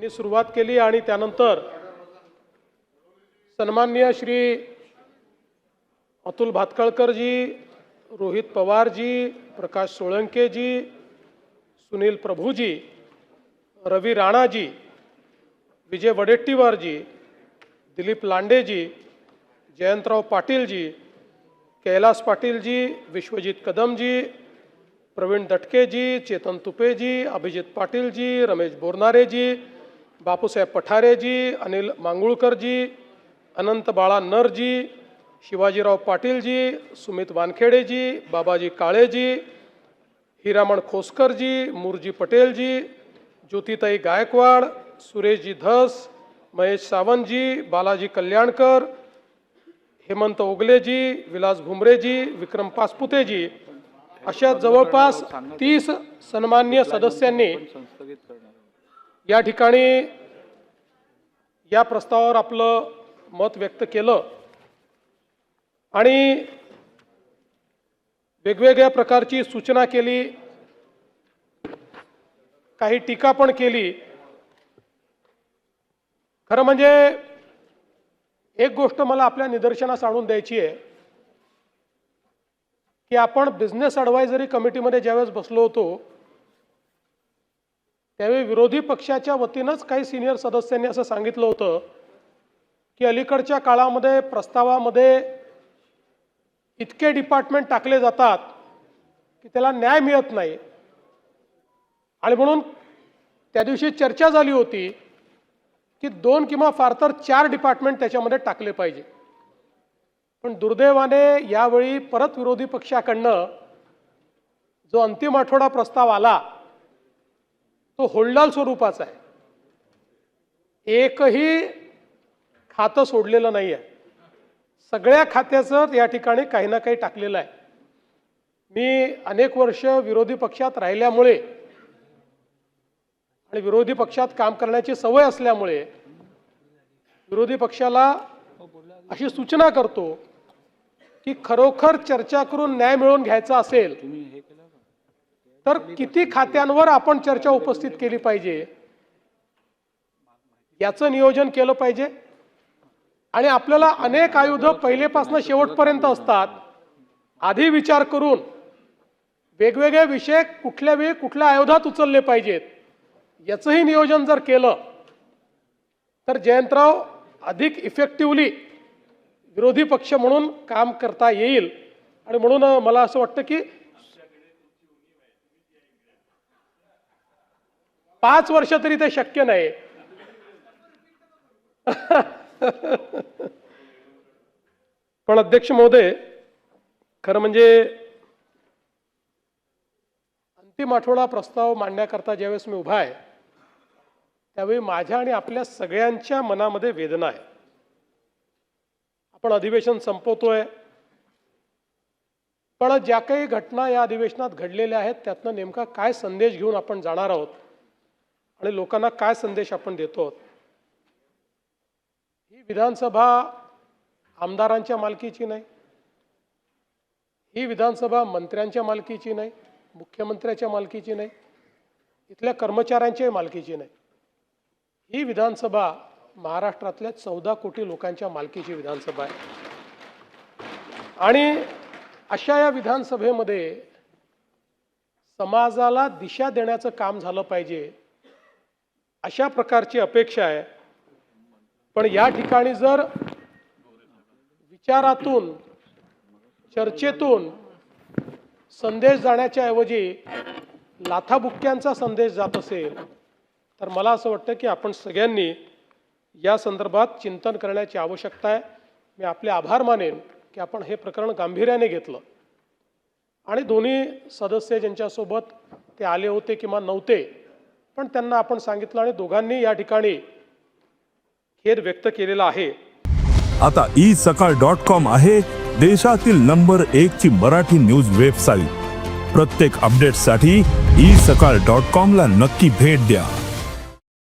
यांनी सुरुवात केली आणि त्यानंतर सन्माननीय श्री अतुल भातकळकरजी रोहित पवारजी प्रकाश सोळंकेजी सुनील प्रभूजी रवी राणाजी विजय वडेट्टीवारजी दिलीप लांडेजी जयंतराव पाटीलजी कैलास पाटीलजी विश्वजित कदमजी प्रवीण दटकेजी चेतन तुपेजी अभिजित पाटीलजी रमेश बोरनारेजी बापूसाहेब पठारेजी अनिल मांगुळकरजी अनंत बाळा नरजी शिवाजीराव पाटीलजी सुमित वानखेडेजी बाबाजी काळेजी हिरामण खोसकरजी मुरजी पटेलजी ज्योतिताई गायकवाड सुरेशजी धस महेश सावंतजी बालाजी कल्याणकर हेमंत ओगलेजी विलास भुमरेजी विक्रम पासपुतेजी. अशा जवळपास तीस सन्मान्य सदस्यांनी या ठिकाणी या प्रस्तावावर आपलं मत व्यक्त केलं. आणि वेगवेगळ्या प्रकारची सूचना केली. काही टीका पण केली. खरं म्हणजे एक गोष्ट मला आपल्या निदर्शनास आणून द्यायची आहे की आपण बिझनेस ॲडवायझरी कमिटीमध्ये ज्यावेळेस बसलो होतो त्यावेळी विरोधी पक्षाच्या वतीनंच काही सिनियर सदस्यांनी असं सांगितलं होतं की अलीकडच्या काळामध्ये प्रस्तावामध्ये इतके डिपार्टमेंट टाकले जातात की त्याला न्याय मिळत नाही. आणि म्हणून त्या दिवशी चर्चा झाली होती की दोन किंवा फार तर चार डिपार्टमेंट त्याच्यामध्ये टाकले पाहिजे. पण दुर्दैवाने यावेळी परत विरोधी पक्षाकडनं जो अंतिम आठवडा प्रस्ताव आला तो होल्डाल स्वरूपाचा आहे. एकही खातं सोडलेलं नाही आहे सगळ्या खात्याचं या ठिकाणी काही ना काही टाकलेलं आहे. मी अनेक वर्ष विरोधी पक्षात राहिल्यामुळे आणि विरोधी पक्षात काम करण्याची सवय असल्यामुळे विरोधी पक्षाला अशी सूचना करतो की खरोखर चर्चा करून न्याय मिळवून घ्यायचा असेल तर किती खात्यांवर आपण चर्चा उपस्थित केली पाहिजे? याचं नियोजन केलं पाहिजे. आणि आपल्याला अनेक आयुध पहिलेपासून शेवटपर्यंत असतात. आधी विचार करून वेगवेगळे विषय कुठल्या वेळी कुठल्या आयुधात उचलले पाहिजेत याचंही नियोजन जर केलं तर जयंतराव अधिक इफेक्टिव्हली विरोधी पक्ष म्हणून काम करता येईल. आणि म्हणून मला असं वाटतं की पाच वर्ष तरी ते शक्य नाही. पण अध्यक्ष महोदय खरं म्हणजे अंतिम आठवडा प्रस्ताव मांडण्याकरता ज्यावेळेस मी उभा आहे त्यावेळी माझ्या आणि आपल्या सगळ्यांच्या मनामध्ये वेदना आहे. आपण अधिवेशन संपवतोय पण ज्या काही घटना या अधिवेशनात घडलेल्या आहेत त्यातनं नेमका काय संदेश घेऊन आपण जाणार आहोत आणि लोकांना काय संदेश आपण देतो? आहोत ही विधानसभा आमदारांच्या मालकीची नाही. ही विधानसभा मंत्र्यांच्या मालकीची नाही मुख्यमंत्र्याच्या मालकीची नाही इथल्या कर्मचाऱ्यांच्याही मालकीची नाही. ही विधानसभा महाराष्ट्रातल्या चौदा कोटी लोकांच्या मालकीची विधानसभा आहे. आणि अशा या विधानसभेमध्ये समाजाला दिशा देण्याचं काम झालं पाहिजे. अशा प्रकारची अपेक्षा आहे. पण या ठिकाणी जर विचारातून चर्चेतून संदेश जाण्याच्या ऐवजी लाथाबुक्क्यांचा संदेश जात असेल तर मला असं वाटतं की आपण सगळ्यांनी या संदर्भात चिंतन करण्याची आवश्यकता आहे. मी आपले आभार मानेन की आपण हे प्रकरण गांभीर्याने घेतलं. आणि दोन्ही सदस्य ज्यांच्यासोबत ते आले होते किंवा नव्हते पण त्यांना आपण सांगितलं आणि दोघांनी या ठिकाणी खेद व्यक्त केलेला आहे. आता ई सकाळ डॉट कॉम आहे देशातील नंबर एक ची मराठी न्यूज वेबसाईट प्रत्येक अपडेटसाठी ई सकाळ डॉट कॉम ला नक्की भेट द्या.